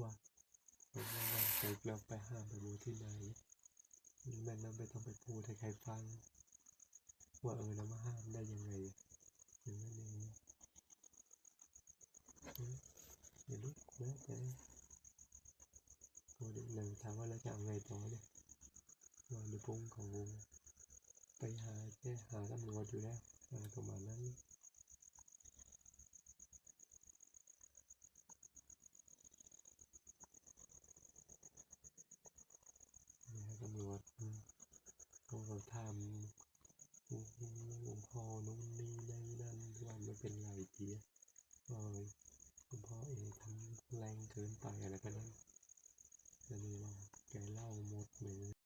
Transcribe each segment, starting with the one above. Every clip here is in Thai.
ว่าผมว่าวันเร็จแล้วไปห้ามไปดูที่ไหนแม่เราไม่ต้องไปพูดให้ใครฟัง ว่าเออเรามาห้ามได้ยังไงอย่างนั้นเอย่างนี้อืมอย่าลุกนะแต่ตัวเด็กหนึ่งถามว่าเราจะเอาไงต่อเนี่ยว่าในปุ่งของวงไปหาแค่หาตำรวจอยู่แล้วประมาณนั้น เนี่ยตำรวจอืม ทำโอ้โหหลวงพ่อนู่นนี่นั่นนั่นว่ามันเป็นไรเจียว่าหลวงพ่อเองทำแรงเกินไปอะไรก็นั้นแล้วนี่ว่าแกเล่าหมดเลย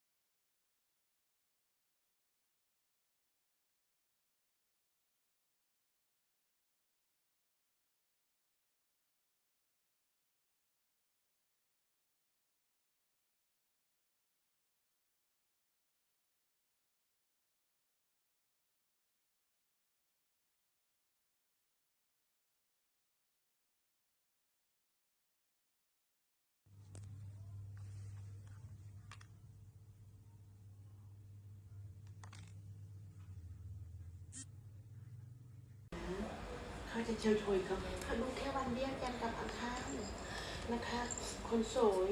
เขาจะเชิญชวนเขาเขาดูแค่วันเดียวกันกับอังคารนะคะ คนสวย